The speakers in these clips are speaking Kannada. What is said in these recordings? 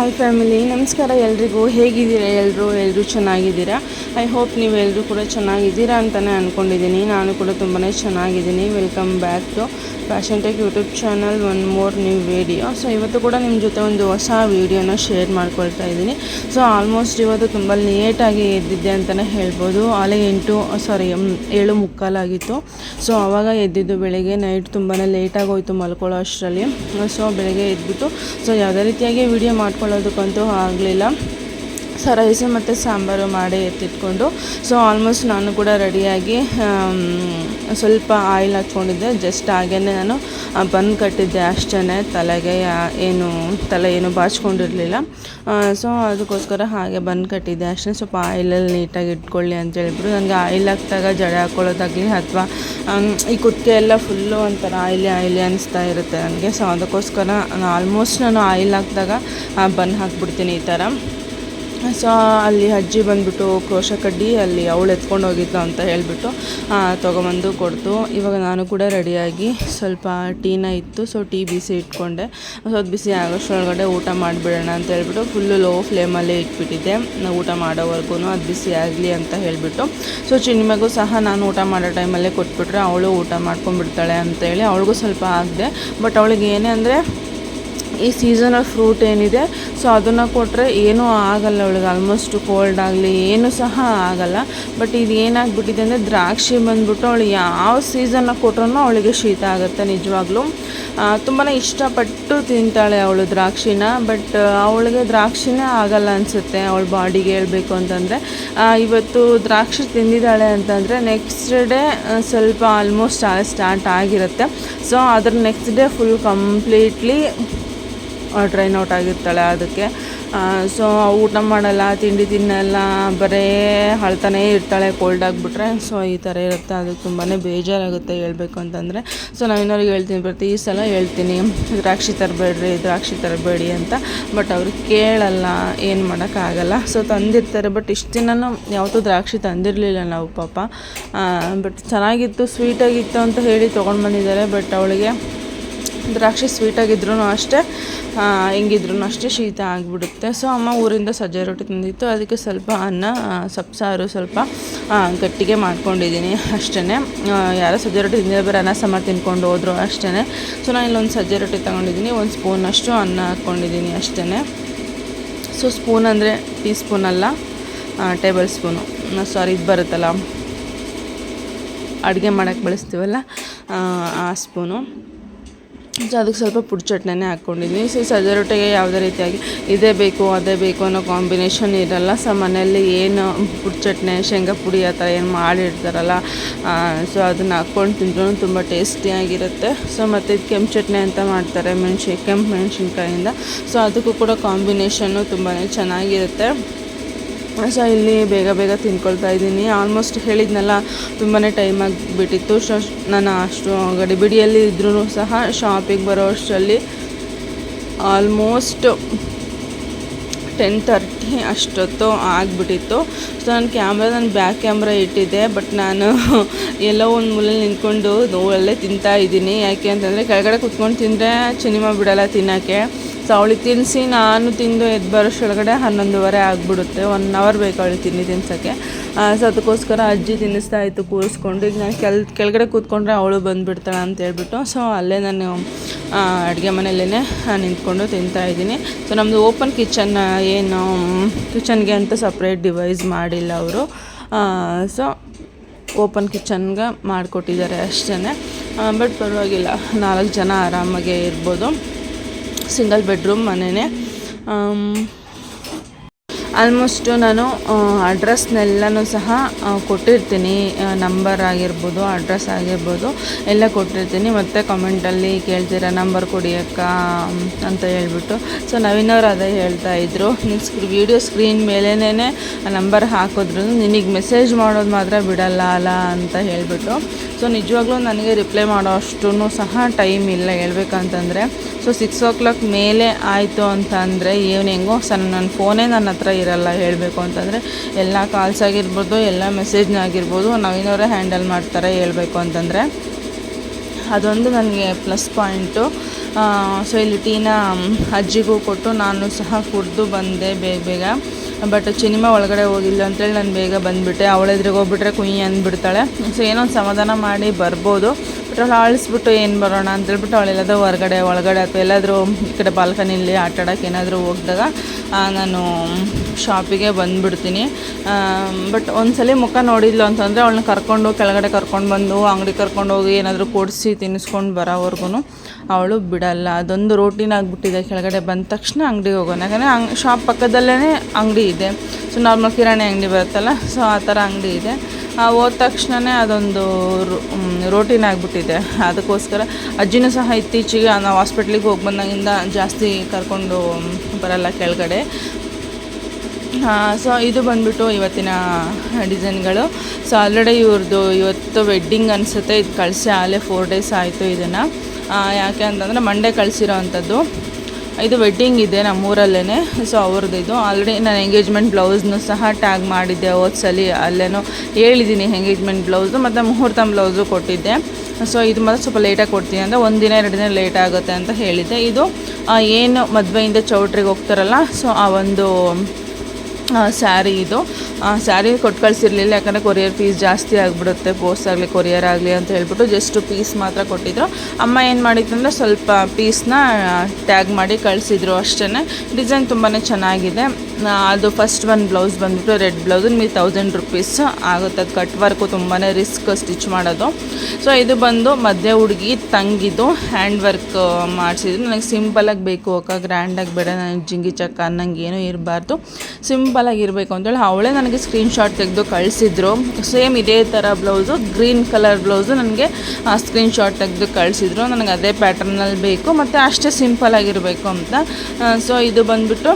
ಹಾಯ್ ಫ್ಯಾಮಿಲಿ, ನಮಸ್ಕಾರ ಎಲ್ರಿಗೂ. ಹೇಗಿದ್ದೀರಾ ಎಲ್ಲರೂ ಎಲ್ಲರೂ ಚೆನ್ನಾಗಿದ್ದೀರಾ? ಐ ಹೋಪ್ ನೀವು ಎಲ್ಲರೂ ಕೂಡ ಚೆನ್ನಾಗಿದ್ದೀರಾ ಅಂತಲೇ ಅಂದ್ಕೊಂಡಿದ್ದೀನಿ ನಾನು ಕೂಡ ತುಂಬಾ ಚೆನ್ನಾಗಿದ್ದೀನಿ. Welcome back to fashion tech YouTube channel one more new video. So, ಇವತ್ತು ಕೂಡ ನಿಮ್ಮ ಜೊತೆ ಒಂದು ಹೊಸ ವೀಡಿಯೋನ ಶೇರ್ ಮಾಡ್ಕೊಳ್ತಾ ಇದ್ದೀನಿ. ಸೊ, ಆಲ್ಮೋಸ್ಟ್ ಇವತ್ತು ತುಂಬ ಲೇಟಾಗಿ ಎದ್ದಿದ್ದೆ ಅಂತಲೇ ಹೇಳ್ಬೋದು. ಆಲೆ ಎಂಟು, ಸಾರಿ ಏಳು ಮುಕ್ಕಾಲಾಗಿತ್ತು. ಸೊ ಆವಾಗ ಎದ್ದಿದ್ದು ಬೆಳಗ್ಗೆ ನೈಟ್ ತುಂಬಾ ಲೇಟಾಗಿ ಹೋಯಿತು ಮಲ್ಕೊಳ್ಳೋ ಅಷ್ಟರಲ್ಲಿ. ಸೊ, ಬೆಳಗ್ಗೆ ಎದ್ಬಿಟ್ಟು, ಸೊ, ಯಾವುದೇ ರೀತಿಯಾಗಿ video ಮಾಡ್ಕೊಳ್ಳೋದಕ್ಕಂತೂ ಆಗಲಿಲ್ಲ so rice ಮತ್ತು ಸಾಂಬಾರು ಮಾಡಿ ಎತ್ತಿಟ್ಕೊಂಡು ಸೊ ಆಲ್ಮೋಸ್ಟ್ ನಾನು ಕೂಡ ರೆಡಿಯಾಗಿ ಸ್ವಲ್ಪ ಆಯಿಲ್ ಹಾಕ್ಕೊಂಡಿದ್ದೆ. ಜಸ್ಟ್ ಹಾಗೇ ನಾನು ಬನ್ ಕಟ್ಟಿದ್ದೆ. ಅಷ್ಟೇ ತಲೆಗೆ ಏನು, ತಲೆ ಏನು ಬಾಚ್ಕೊಂಡಿರಲಿಲ್ಲ. ಸೊ ಅದಕ್ಕೋಸ್ಕರ ಹಾಗೆ ಬನ್ ಕಟ್ಟಿದ್ದೆ. ಅಷ್ಟೇ ಸ್ವಲ್ಪ ಆಯಿಲಲ್ಲಿ ನೀಟಾಗಿ ಇಟ್ಕೊಳ್ಳಿ ಅಂತ ಹೇಳಿಬಿಟ್ಟು ನನಗೆ ಆಯಿಲ್ ಹಾಕಿದಾಗ ಜಡೆ ಹಾಕ್ಕೊಳ್ಳೋದಾಗಲಿ ಅಥವಾ ಈ ಕುತ್ತಿಗೆ ಎಲ್ಲ ಫುಲ್ಲು ಒಂಥರ ಆಯಿಲಿ ಆಯಿಲಿ ಅನಿಸ್ತಾ ಇರುತ್ತೆ ನನಗೆ. ಸೊ ಅದಕ್ಕೋಸ್ಕರ ಆಲ್ಮೋಸ್ಟ್ ನಾನು ಆಯಿಲ್ ಹಾಕಿದಾಗ ಬನ್ ಹಾಕ್ಬಿಡ್ತೀನಿ ಈ ಥರ. ಸೊ ಅಲ್ಲಿ ಅಜ್ಜಿ ಬಂದುಬಿಟ್ಟು ಕ್ರೋಶ ಕಡ್ಡಿ, ಅಲ್ಲಿ ಅವಳು ಎತ್ಕೊಂಡು ಹೋಗಿದ್ಲು ಅಂತ ಹೇಳಿಬಿಟ್ಟು ತೊಗೊಬಂದು ಕೊಡ್ತು. ಇವಾಗ ನಾನು ಕೂಡ ರೆಡಿಯಾಗಿ ಸ್ವಲ್ಪ ಟೀನ ಇತ್ತು ಸೊ ಟೀ ಬಿಸಿ ಇಟ್ಕೊಂಡೆ. ಸೊ ಬಿಸಿ ಆಗೋಷ್ಟರೊಳಗಡೆ ಊಟ ಮಾಡಿಬಿಡೋಣ ಅಂತ ಹೇಳ್ಬಿಟ್ಟು ಫುಲ್ಲು ಲೋ ಫ್ಲೇಮಲ್ಲೇ ಇಟ್ಬಿಟ್ಟಿದ್ದೆ. ನಾವು ಊಟ ಮಾಡೋವರೆಗೂ ಅದು ಬಿಸಿ ಆಗಲಿ ಅಂತ ಹೇಳಿಬಿಟ್ಟು ಸೊ ಚಿನ್ಮಗೂ ಸಹ ನಾನು ಊಟ ಮಾಡೋ ಟೈಮಲ್ಲೇ ಕೊಟ್ಬಿಟ್ರೆ ಅವಳು ಊಟ ಮಾಡ್ಕೊಂಡ್ಬಿಡ್ತಾಳೆ ಅಂತೇಳಿ ಅವಳಿಗೂ ಸ್ವಲ್ಪ ಆಗಿದೆ ಬಟ್ ಅವಳಿಗೆ ಏನೇ ಅಂದರೆ ಈ ಸೀಸನಲ್ ಫ್ರೂಟ್ ಏನಿದೆ ಸೊ ಅದನ್ನು ಕೊಟ್ಟರೆ ಏನೂ ಆಗಲ್ಲ ಅವಳಿಗೆ. ಆಲ್ಮೋಸ್ಟ್ ಕೋಲ್ಡ್ ಆಗಲಿ, ಏನೂ ಸಹ ಆಗಲ್ಲ. ಬಟ್ ಇದು ಏನಾಗ್ಬಿಟ್ಟಿದೆ ಅಂದರೆ ದ್ರಾಕ್ಷಿ ಬಂದ್ಬಿಟ್ಟು ಅವಳು ಯಾವ ಸೀಸನ್ನ ಕೊಟ್ರೂ ಅವಳಿಗೆ ಶೀತ ಆಗುತ್ತೆ ನಿಜವಾಗ್ಲೂ. ತುಂಬಾ ಇಷ್ಟಪಟ್ಟು ತಿಂತಾಳೆ ಅವಳು ದ್ರಾಕ್ಷಿನ. ಬಟ್ ಅವಳಿಗೆ ದ್ರಾಕ್ಷಿನೇ ಆಗಲ್ಲ ಅನಿಸುತ್ತೆ ಅವಳ ಬಾಡಿಗೆ ಹೇಳಬೇಕು ಅಂತಂದರೆ. ಇವತ್ತು ದ್ರಾಕ್ಷಿ ತಿಂದಿದ್ದಾಳೆ ಅಂತಂದರೆ ನೆಕ್ಸ್ಟ್ ಡೇ ಸ್ವಲ್ಪ ಆಲ್ಮೋಸ್ಟ್ ಸ್ಟಾರ್ಟ್ ಆಗಿರುತ್ತೆ. ಸೊ ಅದ್ರ next day full completely drain out ಆಗಿರ್ತಾಳೆ ಅದಕ್ಕೆ. ಸೊ ಊಟ ಮಾಡಲ್ಲ, ತಿಂಡಿ ತಿನ್ನಲ್ಲ, ಬರೇ ಅಳ್ತಾನೇ ಇರ್ತಾಳೆ ಕೋಲ್ಡ್ ಆಗಿಬಿಟ್ರೆ. ಸೊ ಈ ಥರ ಇರುತ್ತೆ. ಅದು ತುಂಬಾ ಬೇಜಾರಾಗುತ್ತೆ ಹೇಳ್ಬೇಕು ಅಂತಂದರೆ. ಸೊ ನಾವು ಇನ್ನೊರಿಗೆ ಹೇಳ್ತೀನಿ, ಪ್ರತಿ ಸಲ ಹೇಳ್ತೀನಿ, ದ್ರಾಕ್ಷಿ ತರಬೇಡ್ರಿ, ದ್ರಾಕ್ಷಿ ತರಬೇಡಿ ಅಂತ. ಬಟ್ ಅವ್ರು ಕೇಳಲ್ಲ, ಏನು ಮಾಡೋಕ್ಕಾಗಲ್ಲ. ಸೊ ತಂದಿರ್ತಾರೆ ಬಟ್ ಇಷ್ಟು ದಿನ ಯಾವತ್ತೂ ದ್ರಾಕ್ಷಿ ತಂದಿರಲಿಲ್ಲ ನಾವು, ಪಾಪ. ಬಟ್ ಚೆನ್ನಾಗಿತ್ತು ಸ್ವೀಟಾಗಿತ್ತು ಅಂತ ಹೇಳಿ ತೊಗೊಂಡು ಬಂದಿದ್ದಾರೆ ಬಟ್ ಅವಳಿಗೆ ದ್ರಾಕ್ಷಿ ಸ್ವೀಟಾಗಿದ್ರೂ ಅಷ್ಟೇ ಹೆಂಗಿದ್ರೂ ಅಷ್ಟೇ ಶೀತ ಆಗಿಬಿಡುತ್ತೆ. ಸೊ ಅಮ್ಮ ಊರಿಂದ ಸಜ್ಜೆ ರೊಟ್ಟಿ ತಂದಿತ್ತು. ಅದಕ್ಕೆ ಸ್ವಲ್ಪ ಅನ್ನ ಸೊಪ್ಪು ಸ್ವಲ್ಪ ಗಟ್ಟಿಗೆ ಮಾಡ್ಕೊಂಡಿದ್ದೀನಿ ಅಷ್ಟೇ ಯಾರೋ ಸಜ್ಜೆ ರೊಟ್ಟಿ ತಿಂದಿರೋ ಬೇರೆ ಅನ್ನ ಸಮ ತಿನ್ಕೊಂಡು ಹೋದ್ರು ಅಷ್ಟೇ ಸೊ ನಾನು ಇಲ್ಲೊಂದು ಸಜ್ಜೆ ರೊಟ್ಟಿ ತೊಗೊಂಡಿದ್ದೀನಿ. ಒಂದು ಸ್ಪೂನಷ್ಟು ಅನ್ನ ಹಾಕ್ಕೊಂಡಿದ್ದೀನಿ ಅಷ್ಟೇ ಸೊ ಸ್ಪೂನ್ ಅಂದರೆ ಟೀ ಸ್ಪೂನ್ ಅಲ್ಲ ಟೇಬಲ್ ಸ್ಪೂನು ಸಾರಿ ಇದು ಬರುತ್ತಲ್ಲ. ಅಡುಗೆ ಮಾಡೋಕ್ಕೆ ಬಳಸ್ತೀವಲ್ಲ, ಆ ಸ್ಪೂನು ಸೊ ಅದಕ್ಕೆ ಸ್ವಲ್ಪ ಪುಡಿ ಚಟ್ನಿನೇ ಹಾಕ್ಕೊಂಡಿದ್ದೀನಿ. ಸೊ ಸಜ್ಜೆ ರೊಟ್ಟಿಗೆ ಯಾವುದೇ ರೀತಿಯಾಗಿ ಇದೇ ಬೇಕು, ಅದೇ ಬೇಕು ಅನ್ನೋ ಕಾಂಬಿನೇಷನ್ ಇರಲ್ಲ. ಸೊ ಮನೆಯಲ್ಲಿ ಏನು ಪುಡಿ ಚಟ್ನಿ, ಶೇಂಗಾ ಪುಡಿ ಆ ಥರ ಏನು ಮಾಡಿರ್ತಾರಲ್ಲ ಸೊ ಅದನ್ನು ಹಾಕ್ಕೊಂಡು ತಿಂದ್ರೂ ತುಂಬ ಟೇಸ್ಟಿಯಾಗಿರುತ್ತೆ ಸೊ ಮತ್ತು ಇದು ಕೆಂಪು ಚಟ್ನಿ ಅಂತ ಮಾಡ್ತಾರೆ ಮೆಣಸಿನ ಕೆಂಪು ಮೆಣಸಿನ್ಕಾಯಿಂದ. ಸೊ ಅದಕ್ಕೂ ಕೂಡ ಕಾಂಬಿನೇಷನ್ನು ತುಂಬಾ ಚೆನ್ನಾಗಿರುತ್ತೆ. ಸೊ ಇಲ್ಲಿ ಬೇಗ ಬೇಗ ತಿನ್ಕೊಳ್ತಾ ಇದ್ದೀನಿ. ಆಲ್ಮೋಸ್ಟ್ ಹೇಳಿದ್ನಲ್ಲ ತುಂಬಾ ಟೈಮ್ ಆಗಿಬಿಟ್ಟಿತ್ತು. ಸೊ ನಾನು ಅಷ್ಟು ಗಡಿಬಿಡಿಯಲ್ಲಿ ಇದ್ರೂ ಸಹ ಶಾಪಿಗೆ ಬರೋ ಅಷ್ಟರಲ್ಲಿ ಆಲ್ಮೋಸ್ಟ್ ಟೆನ್ ತರ್ಟಿ ಅಷ್ಟೊತ್ತು ಆಗಿಬಿಟ್ಟಿತ್ತು. ಸೊ ನಾನು ಕ್ಯಾಮ್ರಾ ನನ್ನ ಬ್ಯಾಕ್ ಕ್ಯಾಮ್ರಾ ಇಟ್ಟಿದ್ದೆ ಬಟ್ ನಾನು ಎಲ್ಲೋ ಒಂದು ಮೂಲೆಯಲ್ಲಿ ನಿಂತ್ಕೊಂಡು ಒಳ್ಳೆ ತಿಂತಾ ಇದ್ದೀನಿ. ಯಾಕೆ ಅಂತಂದರೆ, ಕೆಳಗಡೆ ಕುತ್ಕೊಂಡು ತಿಂದರೆ ಸಿನಿಮಾ ಬಿಡಲ್ಲ ತಿನ್ನೋಕ್ಕೆ. ಸೊ ಅವಳಿಗೆ ತಿನ್ನಿಸಿ ನಾನು ತಿಂದು ಎದ್ದು ಬರೋಷ್ಟೊಳಗಡೆ ಹನ್ನೊಂದುವರೆ ಆಗಿಬಿಡುತ್ತೆ. ಒನ್ ಅವರ್ ಬೇಕು ಅವಳಿಗೆ ತಿಂಡಿ ತಿನ್ಸೋಕ್ಕೆ. ಸೊ ಅದಕ್ಕೋಸ್ಕರ ಅಜ್ಜಿ ತಿನ್ನಿಸ್ತಾ ಇತ್ತು ಕೂರಿಸ್ಕೊಂಡು. ಈಗ ನಾನು ಕೆಲ್, ಕೆಳಗಡೆ ಕೂತ್ಕೊಂಡ್ರೆ ಅವಳು ಬಂದುಬಿಡ್ತಾಳೆ ಅಂತ ಹೇಳ್ಬಿಟ್ಟು, ಸೊ ಅಲ್ಲೇ ನಾನು ಅಡುಗೆ ಮನೆಯಲ್ಲೇ ನಿಂತ್ಕೊಂಡು ತಿಂತಾ ಇದ್ದೀನಿ. ಸೊ ನಮ್ಮದು ಓಪನ್ ಕಿಚನ್ ಏನು ಕಿಚನ್ಗೆ ಅಂತ ಸಪ್ರೇಟ್ ಡಿವೈಸ್ ಮಾಡಿಲ್ಲ ಅವರು. ಸೊ ಓಪನ್ ಕಿಚನ್ಗೆ ಮಾಡಿಕೊಟ್ಟಿದ್ದಾರೆ ಅಷ್ಟೇ ಬಟ್ ಪರವಾಗಿಲ್ಲ, ನಾಲ್ಕು ಜನ ಆರಾಮಾಗೆ ಇರ್ಬೋದು. ಸಿಂಗಲ್ ಬೆಡ್ರೂಮ್ ಮನೆಯೇ ಆಲ್ಮೋಸ್ಟು ನಾನು ಅಡ್ರೆಸ್ನೆಲ್ಲನೂ ಸಹ ಕೊಟ್ಟಿರ್ತೀನಿ. ನಂಬರ್ ಆಗಿರ್ಬೋದು ಅಡ್ರೆಸ್ ಆಗಿರ್ಬೋದು, ಎಲ್ಲ ಕೊಟ್ಟಿರ್ತೀನಿ. ಮತ್ತು ಕಮೆಂಟಲ್ಲಿ ಕೇಳ್ತೀರಾ ನಂಬರ್ ಕೊಡಿ ಅಕ್ಕ ಅಂತ ಹೇಳ್ಬಿಟ್ಟು. ಸೊ ನವೀನವ್ರು ಅದೇ ಹೇಳ್ತಾ ಇದ್ರು. ನಿನ್ನ ಸ್ಕ್ರೀ ವೀಡಿಯೋ ಸ್ಕ್ರೀನ್ ಮೇಲೇ ನಂಬರ್ ಹಾಕೋದ್ರೂ ನಿನಗೆ ಮೆಸೇಜ್ ಮಾಡೋದು ಮಾತ್ರ ಬಿಡಲ್ಲ ಅಲ್ಲ ಅಂತ ಹೇಳಿಬಿಟ್ಟು. ಸೊ ನಿಜವಾಗ್ಲೂ ನನಗೆ ರಿಪ್ಲೈ ಮಾಡೋ ಅಷ್ಟೂ ಸಹ ಟೈಮ್ ಇಲ್ಲ ಹೇಳ್ಬೇಕಂತಂದರೆ. ಸೊ ಸಿಕ್ಸ್ ಓ ಕ್ಲಾಕ್ ಮೇಲೆ ಆಯಿತು ಅಂತ ಅಂದರೆ ಈವ್ನಿಂಗು ಸರ್ ನನ್ನ ಫೋನೇ ನನ್ನ ಹತ್ರ ಇರಲ್ಲ ಹೇಳಬೇಕು ಅಂತಂದರೆ. ಎಲ್ಲ ಕಾಲ್ಸ್ ಆಗಿರ್ಬೋದು, ಎಲ್ಲ ಮೆಸೇಜ್ನಾಗಿರ್ಬೋದು ನವೀನವರೇ ಹ್ಯಾಂಡಲ್ ಮಾಡ್ತಾರೆ ಹೇಳಬೇಕು ಅಂತಂದರೆ. ಅದೊಂದು ನನಗೆ ಪ್ಲಸ್ ಪಾಯಿಂಟು ಸೊ ಇಲ್ಲಿ ಟೀನ ಅಜ್ಜಿಗೂ ಕೊಟ್ಟು ನಾನು ಸಹ ಕುಡಿದು ಬಂದೆ ಬೇಗ ಬೇಗ. ಬಟ್ ಸಿನಿಮಾ ಒಳಗಡೆ ಹೋಗಿಲ್ಲ ಅಂತೇಳಿ ನಾನು ಬೇಗ ಬಂದುಬಿಟ್ಟೆ. ಅವಳೆದ್ರಿಗೆ ಹೋಗ್ಬಿಟ್ರೆ ಕುಯ್ ಅಂದ್ಬಿಡ್ತಾಳೆ. ಸೊ ಏನೋ ಒಂದು ಸಮಾಧಾನ ಮಾಡಿ ಬರ್ಬೋದು. ಅವಳು ಆಳಿಸ್ಬಿಟ್ಟು ಏನು ಬರೋಣ ಅಂತೇಳ್ಬಿಟ್ಟು ಅವಳೆಲ್ಲದ ಹೊರಗಡೆ, ಒಳಗಡೆ ಅಥವಾ ಎಲ್ಲಾದರೂ ಈ ಕಡೆ ಬಾಲ್ಕನಿಯಲ್ಲಿ ಆಟ ಆಡೋಕೆ ಏನಾದರೂ ಹೋಗಿದಾಗ ನಾನು ಶಾಪಿಗೆ ಬಂದುಬಿಡ್ತೀನಿ. ಬಟ್ ಒಂದ್ಸಲಿ ಮುಖ ನೋಡಿದ್ಲು ಅಂತಂದರೆ ಅವಳನ್ನ ಕರ್ಕೊಂಡು, ಕೆಳಗಡೆ ಕರ್ಕೊಂಡು ಬಂದು, ಅಂಗಡಿ ಕರ್ಕೊಂಡು ಹೋಗಿ ಏನಾದರೂ ಕೊಡಿಸಿ ತಿನ್ನಿಸ್ಕೊಂಡು ಬರೋವರೆಗೂ ಅವಳು ಬಿಡಲ್ಲ. ಅದೊಂದು ರೋಟೀನ್ ಆಗಿಬಿಟ್ಟಿದೆ. ಕೆಳಗಡೆ ಬಂದ ತಕ್ಷಣ ಅಂಗಡಿಗೆ ಹೋಗೋಣ. ಯಾಕಂದರೆ ಅಂಗ್ ಶಾಪ್ ಪಕ್ಕದಲ್ಲೇ ಅಂಗಡಿ ಇದೆ. ಸೊ ನಾರ್ಮಲ್ ಕಿರಾಣಿ ಅಂಗಡಿ ಬರುತ್ತಲ್ಲ ಸೊ ಆ ಥರ ಅಂಗಡಿ ಇದೆ. ಹೋದ ತಕ್ಷಣವೇ ಅದೊಂದು ರೋಟೀನ್ ಆಗಿಬಿಟ್ಟಿದೆ. ಅದಕ್ಕೋಸ್ಕರ ಅಜ್ಜಿನೂ ಸಹ ಇತ್ತೀಚೆಗೆ ನಾವು ಹಾಸ್ಪಿಟ್ಲಿಗೆ ಹೋಗಿ ಬಂದಾಗಿಂದ ಜಾಸ್ತಿ ಕರ್ಕೊಂಡು ಬರಲ್ಲ ಕೆಳಗಡೆ. ಸೊ ಇದು ಬಂದ್ಬಿಟ್ಟು ಇವತ್ತಿನ ಡಿಸೈನ್ಗಳು ಸೊ ಆಲ್ರೆಡಿ ಇವ್ರದ್ದು ಇವತ್ತು ವೆಡ್ಡಿಂಗ್ ಅನಿಸುತ್ತೆ. ಇದು ಕಳಿಸಿ ಆಲೇ ಫೋರ್ ಡೇಸ್ ಆಯಿತು ಇದನ್ನು. ಯಾಕೆ ಅಂತಂದರೆ ಮಂಡೇ ಕಳಿಸಿರೋ ಅಂಥದ್ದು. ಇದು ವೆಡ್ಡಿಂಗ್ ಇದೆ ನಮ್ಮೂರಲ್ಲೇ ಸೊ ಅವ್ರದ್ದು ಇದು. ಆಲ್ರೆಡಿ ನಾನು ಎಂಗೇಜ್ಮೆಂಟ್ ಬ್ಲೌಸ್ನು ಸಹ ಟ್ಯಾಗ್ ಮಾಡಿದ್ದೆ ಹೋದ್ಸಲಿ, ಅಲ್ಲೇನೋ ಹೇಳಿದ್ದೀನಿ ಎಂಗೇಜ್ಮೆಂಟ್ ಬ್ಲೌಸು ಮತ್ತು ಮುಹೂರ್ತ ಬ್ಲೌಸು ಕೊಟ್ಟಿದ್ದೆ. ಸೊ ಇದು ಮಾತ್ರ ಸ್ವಲ್ಪ ಲೇಟಾಗಿ ಕೊಡ್ತೀನಿ ಅಂದರೆ ಒಂದು ದಿನ, ಎರಡು ದಿನ ಲೇಟ್ ಆಗುತ್ತೆ ಅಂತ ಹೇಳಿದ್ದೆ. ಇದು ಏನು ಮದುವೆಯಿಂದ ಚೌಟ್ರಿಗೆ ಹೋಗ್ತಾರಲ್ಲ ಸೊ ಆ ಒಂದು ಸ್ಯಾರಿ ಇದು. ಸ್ಯಾರಿ ಕೊಟ್ಟು ಕಳಿಸಿರ್ಲಿಲ್ಲ ಯಾಕಂದರೆ ಕೊರಿಯರ್ ಫೀಸ್ ಜಾಸ್ತಿ ಆಗಿಬಿಡುತ್ತೆ, ಪೋಸ್ಟ್ ಆಗಲಿ, ಕೊರಿಯರ್ ಆಗಲಿ ಅಂತ ಹೇಳ್ಬಿಟ್ಟು ಜಸ್ಟ್ ಪೀಸ್ ಮಾತ್ರ ಕೊಟ್ಟಿದ್ರು. ಅಮ್ಮ ಏನು ಮಾಡಿತ್ತಂದರೆ ಸ್ವಲ್ಪ ಪೀಸ್ನ ಟ್ಯಾಗ್ ಮಾಡಿ ಕಳಿಸಿದ್ರು ಅಷ್ಟೇ ಡಿಸೈನ್ ತುಂಬಾ ಚೆನ್ನಾಗಿದೆ. ಅದು ಫಸ್ಟ್ ಒಂದು ಬ್ಲೌಸ್ ಬಂದುಬಿಟ್ಟು ರೆಡ್ ಬ್ಲೌಸ್ ನಿಮಗೆ ತೌಸಂಡ್ ರುಪೀಸ್ ಆಗುತ್ತೆ. ಅದು ಕಟ್ ವರ್ಕು ತುಂಬಾ ರಿಸ್ಕ್ ಸ್ಟಿಚ್ ಮಾಡೋದು. ಸೊ ಇದು ಬಂದು ಮಧ್ಯೆ ಹುಡುಗಿ, ತಂಗಿದು ಹ್ಯಾಂಡ್ ವರ್ಕ್ ಮಾಡಿಸಿದ್ರು. ನನಗೆ ಸಿಂಪಲಾಗಿ ಬೇಕು ಅಕ್ಕ ಗ್ರ್ಯಾಂಡಾಗಿ ಬೇಡ, ನನಗೆ ಜಿಂಗಿ ಚಕ್ಕ ಅನ್ನಂಗೆ ಏನೂ ಇರಬಾರ್ದು. ಸಿಂಪಲಾಗಿ ಇರಬೇಕು ಅಂತೇಳಿ ಅವಳೇ ನನಗೆ ಸ್ಕ್ರೀನ್ಶಾಟ್ ತೆಗೆದು ಕಳಿಸಿದ್ರು. ಸೇಮ್ ಇದೇ ಥರ ಬ್ಲೌಸು ಗ್ರೀನ್ ಕಲರ್ ಬ್ಲೌಸು ನನಗೆ ಸ್ಕ್ರೀನ್ಶಾಟ್ ತೆಗೆದು ಕಳಿಸಿದ್ರು. ನನಗೆ ಅದೇ ಪ್ಯಾಟರ್ನಲ್ಲಿ ಬೇಕು. ಮತ್ತು ಅಷ್ಟೇ ಸಿಂಪಲಾಗಿರಬೇಕು ಅಂತ. ಸೊ ಇದು ಬಂದ್ಬಿಟ್ಟು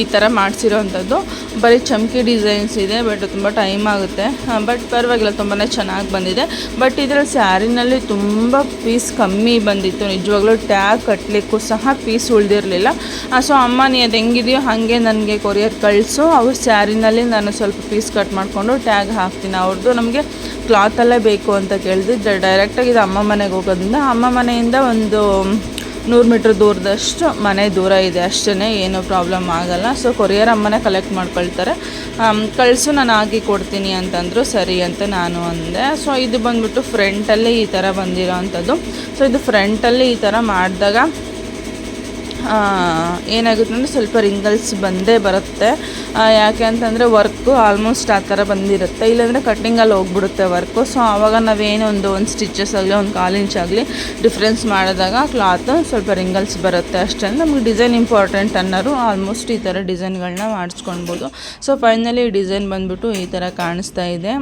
ಈ ಥರ ಮಾಡಿಸಿರೋವಂಥದ್ದು ಬರೀ ಚಮಕಿ ಡಿಸೈನ್ಸ್ ಇದೆ ಬಟ್ ತುಂಬ ಟೈಮ್ ಆಗುತ್ತೆ. ಬಟ್ ಪರವಾಗಿಲ್ಲ ತುಂಬಾ ಚೆನ್ನಾಗಿ ಬಂದಿದೆ. ಬಟ್ ಇದರಲ್ಲಿ ಸ್ಯಾರಿನಲ್ಲಿ ತುಂಬ ಪೀಸ್ ಕಮ್ಮಿ ಬಂದಿತ್ತು. ನಿಜವಾಗ್ಲೂ ಟ್ಯಾಗ್ ಕಟ್ಟಲಿಕ್ಕೂ ಸಹ ಪೀಸ್ ಉಳಿದಿರಲಿಲ್ಲ. ಸೊ ಅಮ್ಮ, ನೀ ಅದು ಹೆಂಗಿದೆಯೋ ಹಾಗೆ ನನಗೆ ಕೊರಿಯರ್ ಕಳಿಸು. ಅವ್ರ ಸ್ಯಾರಿನಲ್ಲಿ ನಾನು ಸ್ವಲ್ಪ ಪೀಸ್ ಕಟ್ ಮಾಡಿಕೊಂಡು ಟ್ಯಾಗ್ ಹಾಕ್ತೀನಿ. ಅವ್ರದ್ದು ನಮಗೆ ಕ್ಲಾತಲ್ಲೇ ಬೇಕು ಅಂತ ಕೇಳಿದ್ರೆ ಡೈರೆಕ್ಟಾಗಿ ಇದು ಅಮ್ಮ ಮನೆಗೆ ಹೋಗೋದ್ರಿಂದ ಅಮ್ಮ ಮನೆಯಿಂದ ಒಂದು ನೂರು ಮೀಟ್ರ್ ದೂರದಷ್ಟು ಮನೆ ದೂರ ಇದೆ ಅಷ್ಟೇ ಏನೂ ಪ್ರಾಬ್ಲಮ್ ಆಗಲ್ಲ. ಸೊ ಕೊರಿಯರ್ ಅಮ್ಮನೇ ಕಲೆಕ್ಟ್ ಮಾಡ್ಕೊಳ್ತಾರೆ. ಕಳಿಸು ನಾನು ಹಾಕಿ ಕೊಡ್ತೀನಿ ಅಂತಂದರು ಸರಿ ಅಂತ ನಾನು ಅಂದೆ. ಸೊ ಇದು ಬಂದ್ಬಿಟ್ಟು ಫ್ರಂಟಲ್ಲಿ ಈ ಥರ ಬಂದಿರೋ ಅಂಥದ್ದು ಸೊ ಇದು ಫ್ರಂಟಲ್ಲಿ ಈ ಥರ ಮಾಡಿದಾಗ ಏನಾಗುತ್ತೆ ಅಂದರೆ ಸ್ವಲ್ಪ ರಿಂಗಲ್ಸ್ ಬಂದೇ ಬರುತ್ತೆ. ಯಾಕೆ ಅಂತಂದರೆ ವರ್ಕು ಆಲ್ಮೋಸ್ಟ್ ಆ ಥರ ಬಂದಿರುತ್ತೆ. ಇಲ್ಲಾಂದರೆ ಕಟ್ಟಿಂಗಲ್ಲಿ ಹೋಗ್ಬಿಡುತ್ತೆ ವರ್ಕು. ಸೊ ಆವಾಗ ನಾವೇನು ಒಂದು ಒಂದು ಸ್ಟಿಚಸ್ ಆಗಲಿ, ಒಂದು ಕಾಲು ಇಂಚ್ ಆಗಲಿ ಡಿಫ್ರೆನ್ಸ್ ಮಾಡಿದಾಗ ಕ್ಲಾತ್ ಸ್ವಲ್ಪ ರಿಂಗಲ್ಸ್ ಬರುತ್ತೆ ಅಷ್ಟೇ. ನಮಗೆ ಡಿಸೈನ್ ಇಂಪಾರ್ಟೆಂಟ್ ಅನ್ನೋರು ಆಲ್ಮೋಸ್ಟ್ ಈ ಥರ ಡಿಸೈನ್ಗಳನ್ನ ಮಾಡಿಸ್ಕೊಳ್ಬೋದು. ಸೊ, ಫೈನಲಿ ಡಿಸೈನ್ ಬಂದ್ಬಿಟ್ಟು ಈ ಥರ ಕಾಣಿಸ್ತಾ ಇದೆ.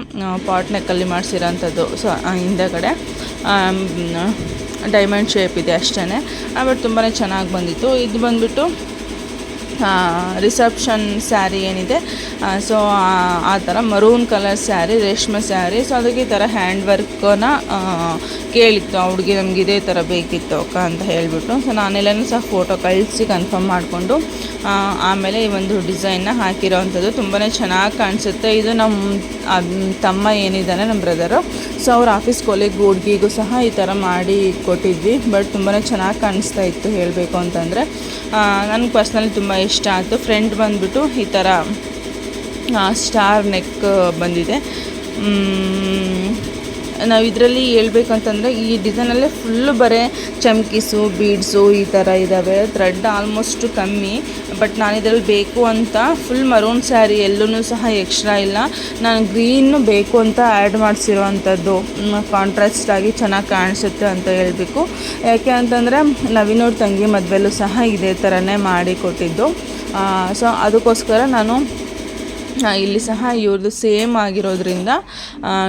ಪಾಟ್ ನೆಕ್ಕಲ್ಲಿ ಮಾಡಿಸಿರೋಂಥದ್ದು. ಸೊ ಹಿಂದೆಗಡೆ. ಡೈಮಂಡ್ ಶೇಪ್ ಇದೆ ಅಷ್ಟೇ ಬಟ್ ತುಂಬಾ ಚೆನ್ನಾಗಿ ಬಂದಿತ್ತು. ಇದು ಬಂದುಬಿಟ್ಟು ರಿಸೆಪ್ಷನ್ ಸ್ಯಾರಿ ಏನಿದೆ ಸೊ ಆ ಥರ ಮರೂನ್ ಕಲರ್ ಸ್ಯಾರಿ, ರೇಷ್ಮೆ ಸ್ಯಾರಿ. ಸೊ ಅದಕ್ಕೆ ಈ ಥರ ಹ್ಯಾಂಡ್ ವರ್ಕನ್ನ ಕೇಳಿತ್ತು. ಆ ಹುಡುಗಿ ನಮ್ಗೆ ಇದೇ ಥರ ಬೇಕಿತ್ತು ಅಕ್ಕ ಅಂತ ಹೇಳಿಬಿಟ್ಟು. ಸೊ ನಾನೆಲ್ಲನೂ ಸಹ ಫೋಟೋ ಕಳಿಸಿ ಕನ್ಫರ್ಮ್ ಮಾಡಿಕೊಂಡು ಆಮೇಲೆ ಈ ಒಂದು ಡಿಸೈನ್ನ ಹಾಕಿರೋವಂಥದ್ದು ತುಂಬಾ ಚೆನ್ನಾಗಿ ಕಾಣಿಸುತ್ತೆ. ಇದು ನಮ್ಮ ತಮ್ಮ ಏನಿದ್ದಾನೆ ನಮ್ಮ ಬ್ರದರು. ಸೊ, ಅವ್ರ ಆಫೀಸ್ ಕೊಲೆಗ್ ಹುಡುಗಿಗೂ ಸಹ ಈ ಥರ ಮಾಡಿ ಕೊಟ್ಟಿದ್ವಿ. ಬಟ್ ತುಂಬಾ ಚೆನ್ನಾಗಿ ಕಾಣಿಸ್ತಾ ಇತ್ತು ಹೇಳಬೇಕು ಅಂತಂದರೆ. ನನಗೆ ಪರ್ಸ್ನಲಿ ತುಂಬ ಇಷ್ಟ ಆಯಿತು. ಫ್ರೆಂಡ್ ಬಂದುಬಿಟ್ಟು ಈ ಥರ ಸ್ಟಾರ್ ನೆಕ್ ಬಂದಿದೆ. ನಾವು ಇದರಲ್ಲಿ ಹೇಳ್ಬೇಕಂತಂದರೆ ಈ ಡಿಸೈನಲ್ಲೇ ಫುಲ್ಲು ಬರೀ ಚಮ್ಕೀಸು ಬೀಡ್ಸು ಈ ಥರ ಇದ್ದಾವೆ ಥ್ರೆಡ್ ಆಲ್ಮೋಸ್ಟ್ ಕಮ್ಮಿ. ಬಟ್ ನಾನು ಇದರಲ್ಲಿ ಬೇಕು ಅಂತ ಫುಲ್ ಮರೂನ್ ಸ್ಯಾರಿ ಎಲ್ಲೂ ಸಹ ಎಕ್ಸ್ಟ್ರಾ ಇಲ್ಲ. ನಾನು ಗ್ರೀನು ಬೇಕು ಅಂತ ಆ್ಯಡ್ ಮಾಡಿಸಿರೋ ಅಂಥದ್ದು ಕಾಂಟ್ರಾಸ್ಟ್ ಆಗಿ ಚೆನ್ನಾಗಿ ಕಾಣಿಸುತ್ತೆ ಅಂತ ಹೇಳಬೇಕು. ಯಾಕೆ ಅಂತಂದರೆ ನವೀನವ್ರ ತಂಗಿ ಮದುವೆಲ್ಲೂ ಸಹ ಇದೇ ಥರನೇ ಮಾಡಿ ಕೊಟ್ಟಿದ್ದು. ಸೊ ಅದಕ್ಕೋಸ್ಕರ ನಾನು ಇಲ್ಲಿ ಸಹ ಇವ್ರದ್ದು ಸೇಮ್ ಆಗಿರೋದ್ರಿಂದ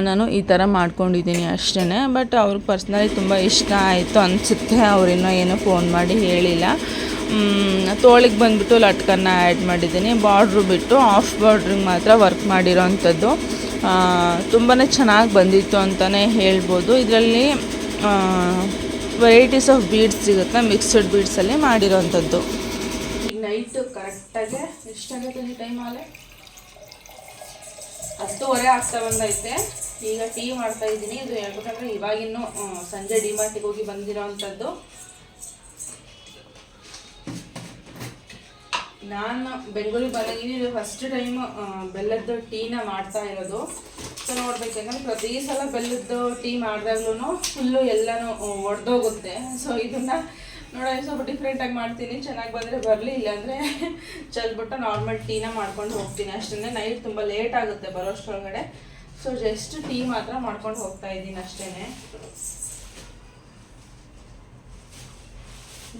ನಾನು ಈ ಥರ ಮಾಡ್ಕೊಂಡಿದ್ದೀನಿ ಅಷ್ಟೇ ಬಟ್ ಅವ್ರಿಗೆ ಪರ್ಸ್ನಲಿ ತುಂಬ ಇಷ್ಟ ಆಯಿತು ಅನಿಸುತ್ತೆ. ಅವರಿನ್ನೂ ಏನೂ ಫೋನ್ ಮಾಡಿ ಹೇಳಿಲ್ಲ. ತೋಳಿಗೆ ಬಂದುಬಿಟ್ಟು ಲಟ್ಕನ್ನ ಆ್ಯಡ್ ಮಾಡಿದ್ದೀನಿ. ಬಾರ್ಡ್ರು ಬಿಟ್ಟು ಆಫ್ ಬಾರ್ಡ್ರಿಗೆ ಮಾತ್ರ ವರ್ಕ್ ಮಾಡಿರೋ ಅಂಥದ್ದು. ತುಂಬಾ ಚೆನ್ನಾಗಿ ಬಂದಿತ್ತು ಅಂತಲೇ ಹೇಳ್ಬೋದು. ಇದರಲ್ಲಿ ವೆರೈಟೀಸ್ ಆಫ್ ಬೀಡ್ಸ್ ಸಿಗುತ್ತೆ? ಮಿಕ್ಸ್ಡ್ ಬೀಡ್ಸಲ್ಲಿ ಮಾಡಿರೋವಂಥದ್ದು ನೈಟು ಕರೆಕ್ಟಾಗಿ ಎಷ್ಟಾಗುತ್ತೆ ಟೈಮ್ ಆಲೆ ಹತ್ತುವರೆ ಆಗ್ತಾ ಬಂದೈತೆ. ಈಗ ಟೀ ಮಾಡ್ತಾ ಇದ್ದೀನಿ. ಇದು ಹೇಳ್ಬೇಕಂದ್ರೆ ಇವಾಗಿನ್ನೂ ಸಂಜೆ ಡಿಮಾರ್ಟಿಗೆ ಹೋಗಿ ಬಂದಿರೋ ಅಂಥದ್ದು. ನಾನು ಬೆಂಗಳೂರಿಗೆ ಬಂದಿದ್ದೀನಿ ಇದು ಫಸ್ಟ್ ಟೈಮ್ ಬೆಲ್ಲದ ಟೀನ ಮಾಡ್ತಾ ಇರೋದು. ಸೊ ನೋಡ್ಬೇಕು ಪ್ರತಿ ಸಲ ಬೆಲ್ಲದ ಟೀ ಮಾಡಿದಾಗ್ಲೂ ಫುಲ್ಲು ಎಲ್ಲನೂ ಒಡೆದೋಗುತ್ತೆ. ಸೊ ಇದನ್ನ ನೋಡೋಣ, ಸ್ವಲ್ಪ ಡಿಫ್ರೆಂಟಾಗಿ ಮಾಡ್ತೀನಿ. ಚೆನ್ನಾಗಿ ಬಂದರೆ ಬರಲಿ, ಇಲ್ಲಾಂದರೆ ಚೆಲ್ಬಿಟ್ಟು ನಾರ್ಮಲ್ ಟೀನ ಮಾಡ್ಕೊಂಡು ಹೋಗ್ತೀನಿ. ಅಷ್ಟೇ ನೈಟ್ ತುಂಬ ಲೇಟ್ ಆಗುತ್ತೆ ಬರೋಷ್ಟರೊಳಗಡೆ. ಸೊ ಜಸ್ಟ್ ಟೀ ಮಾತ್ರ ಮಾಡ್ಕೊಂಡು ಹೋಗ್ತಾ ಇದ್ದೀನಿ ಅಷ್ಟೇ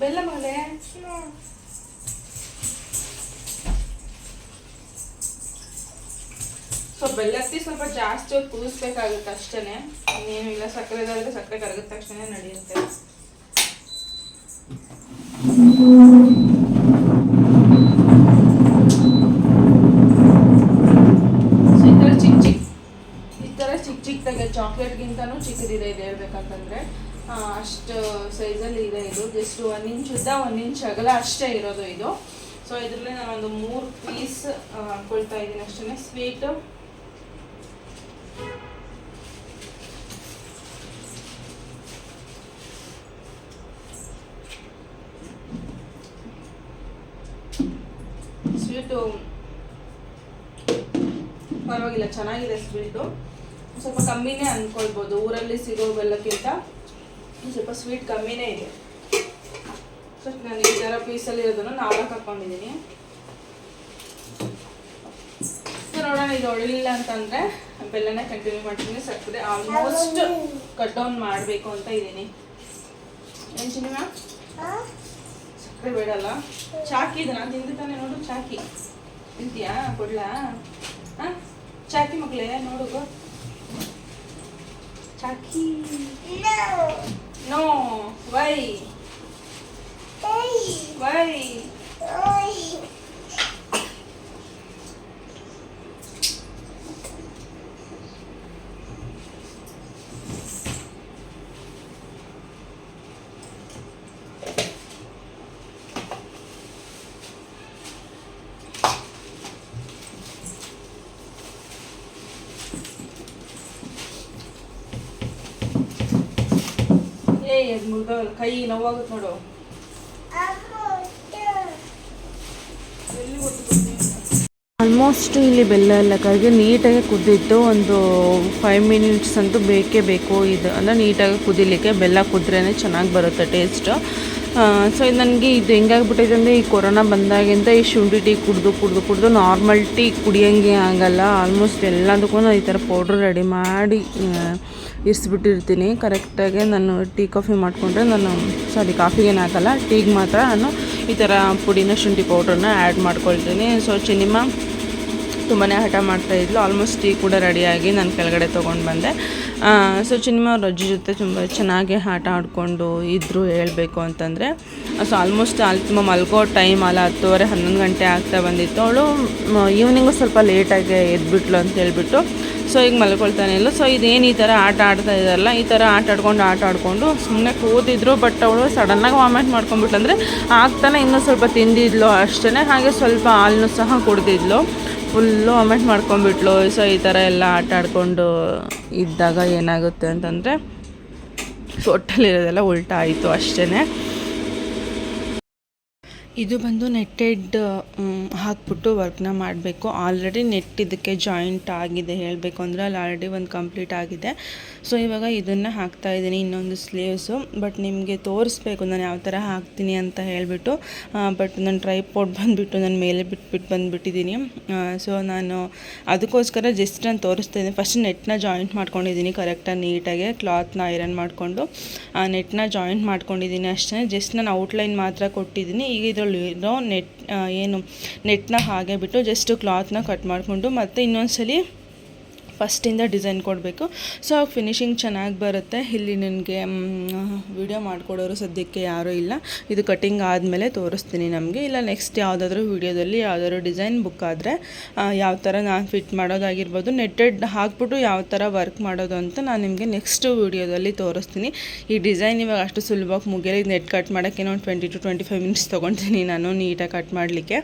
ಬೆಲ್ಲ ಮಗಳೇ? ಸೊ ಬೆಲ್ಲಕ್ಕೆ ಸ್ವಲ್ಪ ಜಾಸ್ತಿ ಕುದಿಸ್ಬೇಕಾಗುತ್ತೆ ಅಷ್ಟೇ ಇನ್ನೇನು ಇಲ್ಲ ಸಕ್ಕರೆದಾದ್ರೆ ಸಕ್ಕರೆ ಕರಗಿದ ತಕ್ಷಣ ನಡೆಯುತ್ತೆ. ಸೊ ಈ ಥರ ಚಿಕ್ಕ ಚಿಕ್ಕ ಈ ಥರ ಚಿಕ್ಕ ಚಿಕ್ಕದಾಗೆ ಚಾಕ್ಲೇಟ್ಗಿಂತನೂ ಚಿಕ್ಕದಿದೆ ಇದು ಹೇಳ್ಬೇಕಂತಂದ್ರೆ. ಅಷ್ಟು ಸೈಜಲ್ಲಿ ಇದೆ ಇದು. ಜಸ್ಟ್ ಒಂದು ಇಂಚ್ ಉದ್ದ ಒಂದು ಇಂಚ್ ಅಗಲ ಅಷ್ಟೇ ಇರೋದು ಇದು. ಸೊ ಇದರಲ್ಲಿ ನಾನೊಂದು ಮೂರು ಪೀಸ್ ಅಂದ್ಕೊಳ್ತಾ ಇದ್ದೀನಿ ಅಷ್ಟೇ ಸ್ವೀಟು ಪರವಾಗಿಲ್ಲ ಚೆನ್ನಾಗಿದೆ ಸ್ವೀಟು. ಸ್ವಲ್ಪ ಕಮ್ಮಿನೇ ಅಂದ್ಕೊಳ್ಬೋದು ಊರಲ್ಲಿ ಸಿಗೋ ಬೆಲ್ಲಕ್ಕಿಂತ ಸ್ವಲ್ಪ ಸ್ವೀಟ್ ಕಮ್ಮಿನೇ ಇದೆ. ಸೊ ನಾನು ಈ ಥರ ಪೀಸಲ್ಲಿ ಇರೋದನ್ನು ನಾಲ್ಕು ಹಾಕ್ಕೊಂಡಿದ್ದೀನಿ ಸೊ ನೋಡೋಣ, ಇದು ಒಳ್ಳಿಲ್ಲ ಅಂತಂದರೆ ಬೆಲ್ಲನೇ ಕಂಟಿನ್ಯೂ ಮಾಡ್ತೀನಿ. ಸಕ್ಕರೆ ಆಲ್ಮೋಸ್ಟ್ ಕಟ್ ಡೌನ್ ಮಾಡಬೇಕು ಅಂತ ಇದ್ದೀನಿ. ಏನು ಮ್ಯಾಮ್ ಸಕ್ಕರೆ ಬೇಡಲ್ಲ ಚಾಕಿ ಇದನ್ನ ನಾನು ತಿಂದು ತಾನೆ ನೋಡು, ಚಾಕಿ. ತಿಂತೀಯಾ? ಕೊಡ್ಲಾ? ಹಾಂ? ಚಾಕಿ ಮಗಳೇ ನೋಡು. ಚಾಕಿ. ನೋ ವೈ ವೈ ಏ ಕೈ ನೋವಾಗುತ್ತೆ ನೋಡು. ಆಲ್ಮೋಸ್ಟ್ ಇಲ್ಲಿ ಬೆಲ್ಲ ಎಲ್ಲ ಕರಿಗೆ ನೀಟಾಗಿ ಕುದ್ದಿತ್ತು ಒಂದು ಫೈವ್ ಮಿನಿಟ್ಸ್ ಅಂತೂ ಬೇಕೇ ಬೇಕು. ಇದು ಅಂದರೆ ನೀಟಾಗಿ ಕುದಿಲಿಕ್ಕೆ ಬೆಲ್ಲ ಕುದ್ರೇ ಚೆನ್ನಾಗಿ ಬರುತ್ತೆ ಟೇಸ್ಟು ಸೊ ಇದು ನನಗೆ ಇದು ಹೆಂಗಾಗ್ಬಿಟ್ಟೈತೆ ಅಂದರೆ ಈ ಕೊರೋನಾ ಬಂದಾಗಿಂದ ಈ ಶುಂಠಿ ಟೀ ಕುಡಿದು ಕುಡಿದು ಕುಡಿದು ನಾರ್ಮಲ್ ಟೀ ಕುಡಿಯೋಂಗೆ ಆಗಲ್ಲ. ಆಲ್ಮೋಸ್ಟ್ ಎಲ್ಲದಕ್ಕೂ ನಾನು ಈ ಥರ ಪೌಡ್ರ್ ರೆಡಿ ಮಾಡಿ ಇರಿಸ್ಬಿಟ್ಟಿರ್ತೀನಿ. ಕರೆಕ್ಟಾಗಿ ನಾನು ಟೀ, ಕಾಫಿ ಮಾಡಿಕೊಂಡ್ರೆ ನಾನು ಸಾರಿ ಕಾಫಿಗೇನು ಹಾಕಲ್ಲ, ಟೀಗೆ ಮಾತ್ರ ನಾನು ಈ ಥರ ಪುಡಿನ, ಶುಂಠಿ ಪೌಡ್ರನ್ನ ಆ್ಯಡ್ ಮಾಡ್ಕೊಳ್ತೀನಿ. ಸೊ ಸಿನಿಮಾ ತುಂಬಾ ಹಠ ಮಾಡ್ತಾ ಇದ್ಲು. ಆಲ್ಮೋಸ್ಟ್ ಟೀ ಕೂಡ ರೆಡಿಯಾಗಿ ನಾನು ಕೆಳಗಡೆ ತೊಗೊಂಡು ಬಂದೆ. ಸೊ ಚಿನಿಮಾ ಅವ್ರ ಅಜ್ಜಿ ಜೊತೆ ತುಂಬ ಚೆನ್ನಾಗಿ ಆಟ ಆಡಿಕೊಂಡು ಇದ್ದರು ಹೇಳಬೇಕು ಅಂತಂದರೆ ಸೊ ಆಲ್ಮೋಸ್ಟ್ ಅಲ್ಲಿ ತುಂಬ ಮಲ್ಕೋ ಟೈಮ್ ಅಲ್ಲ ಹತ್ತುವರೆ, ಹನ್ನೊಂದು ಗಂಟೆ ಆಗ್ತಾ ಬಂದಿತ್ತು. ಅವಳು ಈವ್ನಿಂಗು ಸ್ವಲ್ಪ ಲೇಟಾಗಿ ಎದ್ಬಿಟ್ಲು ಅಂತ ಹೇಳ್ಬಿಟ್ಟು ಸೊ ಈಗ ಮಲ್ಕೊಳ್ತಾನೆ ಇಲ್ಲ. ಸೊ ಇದೇನು ಈ ಥರ ಆಟ ಆಡ್ತಾ ಇದ್ದಾರಲ್ಲ, ಈ ಥರ ಆಟ ಆಡ್ಕೊಂಡು, ಆಟ ಆಡಿಕೊಂಡು ಸುಮ್ಮನೆ ಕೂತಿದ್ರು ಬಟ್ ಅವಳು ಸಡನ್ನಾಗಿ ವಾಮಿಟ್ ಮಾಡ್ಕೊಂಡ್ಬಿಟ್ಲು. ಅಂದರೆ ಆಗ್ತಾನೆ ಇನ್ನೂ ಸ್ವಲ್ಪ ತಿಂದಿದ್ಲು ಅಷ್ಟೇ ಹಾಗೆ ಸ್ವಲ್ಪ ಹಾಲನ್ನು ಸಹ ಕುಡ್ದಿದ್ಲು. ಫುಲ್ಲು ಅಮೆಂಟ್ ಮಾಡ್ಕೊಂಡ್ಬಿಟ್ಲು. ಸೊ ಈ ಥರ ಎಲ್ಲ ಆಟ ಆಡಿಕೊಂಡು ಇದ್ದಾಗ ಏನಾಗುತ್ತೆ ಅಂತಂದರೆ ಹೊಟ್ಟೆಲಿರೋದೆಲ್ಲ ಉಲ್ಟಾ ಆಯಿತು ಅಷ್ಟೇ ಇದು ಬಂದು ನೆಟ್ಟೆಡ್ ಹಾಕ್ಬಿಟ್ಟು ವರ್ಕ್ನ ಮಾಡಬೇಕು. ಆಲ್ರೆಡಿ ನೆಟ್ ಇದಕ್ಕೆ ಜಾಯಿಂಟ್ ಆಗಿದೆ ಹೇಳಬೇಕು ಅಂದರೆ ಅಲ್ಲಿ ಆಲ್ರೆಡಿ ಒಂದು ಕಂಪ್ಲೀಟ್ ಆಗಿದೆ. ಸೊ ಇವಾಗ ಇದನ್ನು ಹಾಕ್ತಾ ಇದ್ದೀನಿ ಇನ್ನೊಂದು ಸ್ಲೀವ್ಸು. ಬಟ್ ನಿಮಗೆ ತೋರಿಸ್ಬೇಕು ನಾನು ಯಾವ ಥರ ಹಾಕ್ತೀನಿ ಅಂತ ಹೇಳಿಬಿಟ್ಟು. ಬಟ್ ನನ್ನ ಪೋಟ್ ಬಂದುಬಿಟ್ಟು ನಾನು ಮೇಲೆ ಬಿಟ್ಬಿಟ್ಟು ಬಂದುಬಿಟ್ಟಿದ್ದೀನಿ. ಸೊ ನಾನು ಅದಕ್ಕೋಸ್ಕರ ಜಸ್ಟ್ ನಾನು ತೋರಿಸ್ತಾ ಇದ್ದೀನಿ. ಫಸ್ಟ್ ನೆಟ್ನ ಜಾಯಿಂಟ್ ಮಾಡ್ಕೊಂಡಿದ್ದೀನಿ ಕರೆಕ್ಟಾಗಿ ನೀಟಾಗಿ. ಕ್ಲಾತ್ನ ಐರನ್ ಮಾಡಿಕೊಂಡು. ಆ, ನೆಟ್ನ ಜಾಯಿಂಟ್ ಮಾಡ್ಕೊಂಡಿದ್ದೀನಿ ಅಷ್ಟೇ. ಜಸ್ಟ್ ನಾನು ಔಟ್ಲೈನ್ ಮಾತ್ರ ಕೊಟ್ಟಿದ್ದೀನಿ. ಈಗ ಇದರಲ್ಲಿ ಇರೋ ನೆಟ್ ಏನು ನೆಟ್ನ ಹಾಗೆ ಬಿಟ್ಟು ಜಸ್ಟ್ ಕ್ಲಾತ್ನ ಕಟ್ ಮಾಡಿಕೊಂಡು ಮತ್ತು ಇನ್ನೊಂದ್ಸಲಿ ಫಸ್ಟಿಂದ ಡಿಸೈನ್ ಕೊಡಬೇಕು. ಸೊ ಫಿನಿಶಿಂಗ್ ಚೆನ್ನಾಗಿ ಬರುತ್ತೆ. ಇಲ್ಲಿ ನನಗೆ ವಿಡಿಯೋ ಮಾಡಿಕೊಡೋರು ಸದ್ಯಕ್ಕೆ ಯಾರೂ ಇಲ್ಲ. ಇದು ಕಟಿಂಗ್ ಆದಮೇಲೆ ತೋರಿಸ್ತೀನಿ ನಮಗೆ. ಇಲ್ಲ, ನೆಕ್ಸ್ಟ್ ಯಾವುದಾದ್ರೂ ವಿಡಿಯೋದಲ್ಲಿ ಯಾವುದಾದ್ರು ಡಿಸೈನ್ ಬುಕ್ ಆದರೆ ಯಾವ ಥರ ನಾನು ಫಿಟ್ ಮಾಡೋದಾಗಿರ್ಬೋದು, ನೆಟ್ಟೆಡ್ ಹಾಕ್ಬಿಟ್ಟು ಯಾವ ಥರ ವರ್ಕ್ ಮಾಡೋದು ಅಂತ ನಾನು ನಿಮಗೆ ನೆಕ್ಸ್ಟ್ ವಿಡಿಯೋದಲ್ಲಿ ತೋರಿಸ್ತೀನಿ. ಈ ಡಿಸೈನ್ ಇವಾಗ ಅಷ್ಟು ಸುಲಭವಾಗಿ ಮುಗಿಯಲಿ ನೆಟ್ ಕಟ್ ಮಾಡೋಕ್ಕೆ ಒಂದು twenty two twenty five minutes ತೊಗೊತೀನಿ ನಾನು ನೀಟಾಗಿ ಕಟ್ ಮಾಡಲಿಕ್ಕೆ.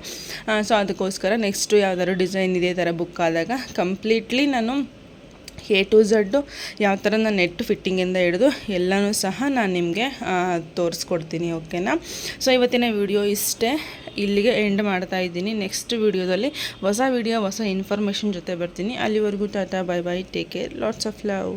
ಸೊ, ಅದಕ್ಕೋಸ್ಕರ ನೆಕ್ಸ್ಟು ಯಾವ್ದಾದ್ರು ಡಿಸೈನ್ ಇದೇ ಥರ ಬುಕ್ ಆದಾಗ, ಕಂಪ್ಲೀಟ್ಲಿ ನಾನು ಎ ಟು ಝಡ್ಡು ಯಾವ ಥರ ನಾನು ನೆಟ್ ಫಿಟ್ಟಿಂಗಿಂದ ಹಿಡಿದು ಎಲ್ಲನೂ ಸಹ ನಾನು ನಿಮಗೆ ತೋರಿಸ್ಕೊಡ್ತೀನಿ ಓಕೆನಾ ಸೊ ಇವತ್ತಿನ ವಿಡಿಯೋ ಇಷ್ಟೇ. ಇಲ್ಲಿಗೆ ಎಂಡ್ ಮಾಡ್ತಾ ಇದ್ದೀನಿ. ನೆಕ್ಸ್ಟ್ ವಿಡಿಯೋದಲ್ಲಿ ಹೊಸ ವಿಡಿಯೋ ಹೊಸ ಇನ್ಫಾರ್ಮೇಷನ್ ಜೊತೆ ಬರ್ತೀನಿ. ಅಲ್ಲಿವರೆಗೂ tata bye bye take care lots of love